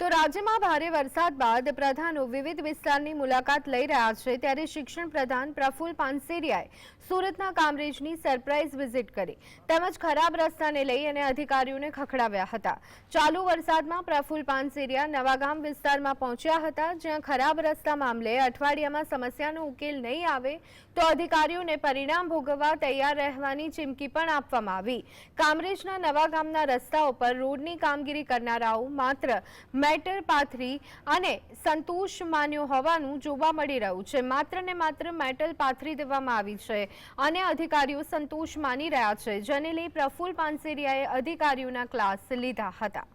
તો રાજ્યમાં ભારે વરસાદ બાદ પ્રધાનો વિવિધ વિસ્તારની મુલાકાત લઈ રહ્યા છે ત્યારે શિક્ષણ પ્રધાન પ્રફુલ પાનસેરિયાએ સુરતના કામરેજની સરપ્રાઇઝ વિઝિટ કરી તેમજ ખરાબ રસ્તાને લઈ અને અધિકારીઓને ખખડાવ્યા હતા. ચાલુ વરસાદમાં પ્રફુલ પાનસેરિયા નવાગામ વિસ્તારમાં પહોંચ્યા હતા. જ્યાં ખરાબ રસ્તા મામલે અઠવાડિયામાં સમસ્યાનો ઉકેલ નહીં આવે તો અધિકારીઓને પરિણામ ભોગવવા તૈયાર રહેવાની ચીમકી પણ આપવામાં આવી. કામરેજના નવાગામના રસ્તાઓ પર રોડની કામગીરી કરનારાઓ માત્ર મેટર પાથરી અને સંતોષ માન્યો હોવાનું જોવા મળી રહ્યું છે. માત્ર ને માત્ર મેટલ પાથરી દેવામાં આવી છે. અને અધિકારીઓ સંતોષ માની રહ્યા છે. જેને લઈ પ્રફુલ પાનસેરિયાએ અધિકારીઓના ક્લાસ લીધા હતા.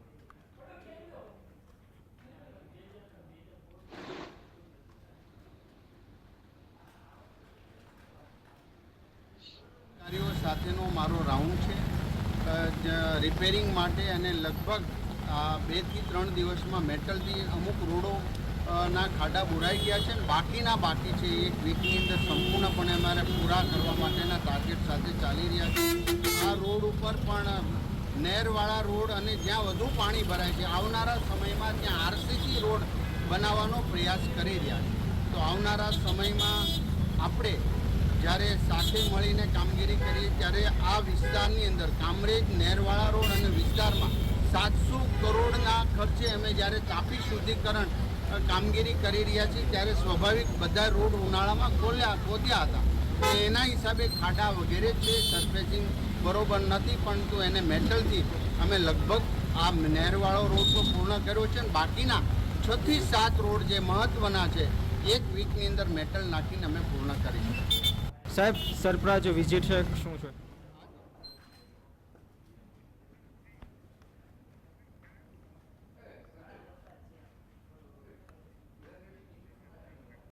સાથેનો મારો રાઉન્ડ છે. રિપેરિંગ માટે અને લગભગ બેથી ત્રણ દિવસમાં મેટલથી અમુક રોડો ના ખાડા બુરાઈ ગયા છે બાકીના બાકી છે એક વીકની અંદર સંપૂર્ણપણે અમારે પૂરા કરવા માટેના ટાર્ગેટ સાથે ચાલી રહ્યા છે. આ રોડ ઉપર પણ નહેરવાળા રોડ અને જ્યાં વધુ પાણી ભરાય છે, આવનારા સમયમાં ત્યાં આરસીસી રોડ બનાવવાનો પ્રયાસ કરી રહ્યા છે. તો આવનારા સમયમાં આપણે જ્યારે સાથે મળીને કામગીરી કરીએ, ત્યારે આ વિસ્તારની અંદર કામરેજ, નહેરવાળા રોડ અને વિસ્તારમાં સાતસો કરોડના ખર્ચે અમે જ્યારે તાપી શુદ્ધિકરણ કામગીરી કરી રહ્યા છીએ, ત્યારે સ્વાભાવિક બધા રોડ ઉનાળામાં ખોલ્યા, ખોદ્યા હતા. એના હિસાબે ખાડા વગેરે છે સરફેસિંગ બરોબર નથી, પરંતુ એને મેટલથી અમે લગભગ આ નહેરવાળો રોડ તો પૂર્ણ કર્યો છે અને બાકીના છ થી સાત રોડ જે મહત્ત્વના છે, એક વીકની અંદર મેટલ નાખીને અમે પૂર્ણ કરીશું. સાહેબ, સરપ્રાઈઝ વિઝિટ છે, શું છે?